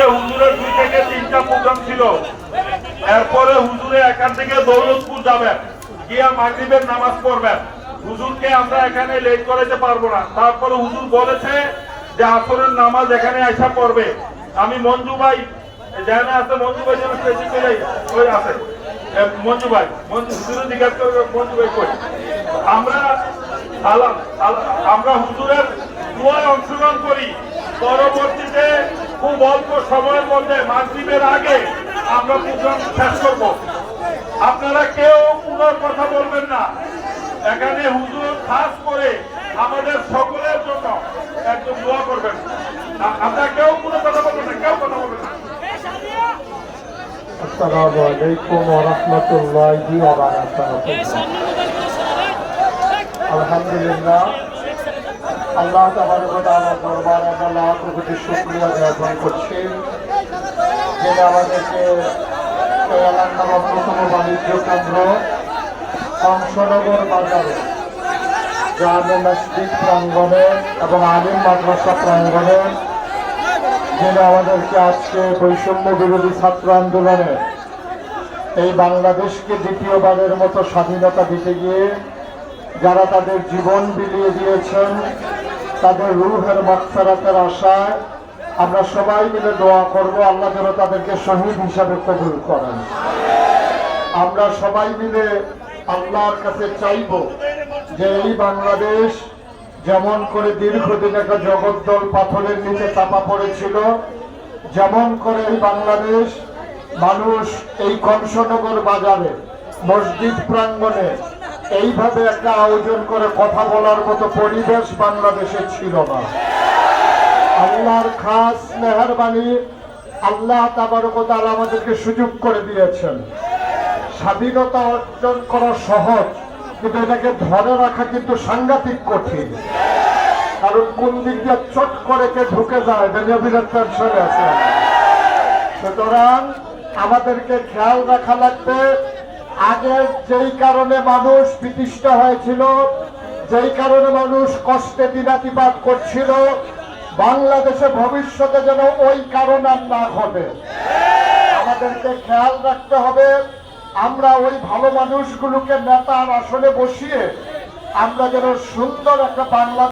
আজকে হুজুরের দুই থেকে তিনটা প্রোগ্রাম ছিল, এরপরে হুজুরে এখান থেকে দৌলতপুর যাবেন, গিয়া মাগরিবের নামাজ পড়বেন। হুজুরকে আমরা এখানে লেট করাতে পারব না। তারপরে হুজুর বলেছে যে আসরের নামাজ এখানে আসা পড়বে। আমি মঞ্জু ভাই জানা আছে, মঞ্জু ভাই যেন ওই আছে মঞ্জু ভাই, মঞ্জু, হুজুরের জিজ্ঞাসা করবে মঞ্জু ভাই কই? আমরা আমরা হুজুরের দোয়ায় অংশগ্রহণ করি। পরবর্তীতে খুব অল্প সময়ের মধ্যে মাগরিবের আগে আমরা প্রোগ্রাম শেষ করব। আপনারা কেউ পুনর কথা বলবেন না। এখানে হুজুর খাস করে আমাদের সকলের জন্য একদম দোয়া করবেন। আপনারা কেউ কোনো কথা বলবেন না কেউ কথা বলবেন না। আসসালামু আলাইকুম ওয়া রাহমাতুল্লাহি ওয়া বারাকাতুহু। আলহামদুলিল্লাহ। আল্লাহ দরবারে লাখ কোটি শুকরিয়া জ্ঞাপন করছি। যিনি আমাদেরকে অন্যতম বাণিজ্য কেন্দ্র অংশনগর বাজারে, জামে মসজিদ প্রাঙ্গণে এবং আলিম মাদ্রাসা প্রাঙ্গণে যিনি আমাদেরকে আজকে বৈষম্য বিরোধী ছাত্র আন্দোলনে এই বাংলাদেশকে দ্বিতীয়বারের মতো স্বাধীনতা দিতে গিয়ে যারা তাদের জীবন বিলিয়ে দিয়েছেন তাদের রুহের মাকফেরাতের আশায় আমরা সবাই মিলে দোয়া করব, আল্লাহ যেন তাদেরকে শহীদ হিসাবে কবুল করেন। আমরা সবাই মিলে আল্লাহর কাছে চাইব যে এই বাংলাদেশ যেমন করে দীর্ঘদিন একটা জগদ্দল পাথরের নিচে চাপা পড়েছিল, যেমন করে এই বাংলাদেশ মানুষ এই কংসনগর বাজারে মসজিদ প্রাঙ্গণে এইভাবে একটা আয়োজন করে কথা বলার মতো পরিবেশ বাংলাদেশে ছিল না। আল্লাহর খাস মেহরবানি আল্লাহ তাবারকতাল আমাদেরকে সুযোগ করে দিয়েছেন। স্বাধীনতা অর্জন করা সহজ, কিন্তু এটাকে ধরে রাখা কিন্তু সাংঘাতিক কঠিন। কারণ কোন দিক দিয়ে চট করে কে ঢুকে যায় সুতরাং আমাদেরকে খেয়াল রাখা লাগবে আগে যেই কারণে মানুষ বিতিষ্ঠ হয়েছিল, যেই কারণে মানুষ কষ্টে দিনাতিপাত করছিল, বাংলাদেশে ভবিষ্যতে যেন ওই কারণ আর না ঘটে। আমাদেরকে খেয়াল রাখতে হবে, আমরা ওই ভালো মানুষগুলোকে নেতার আসলে বসিয়ে আমরা যেন সুন্দর একটা বাংলা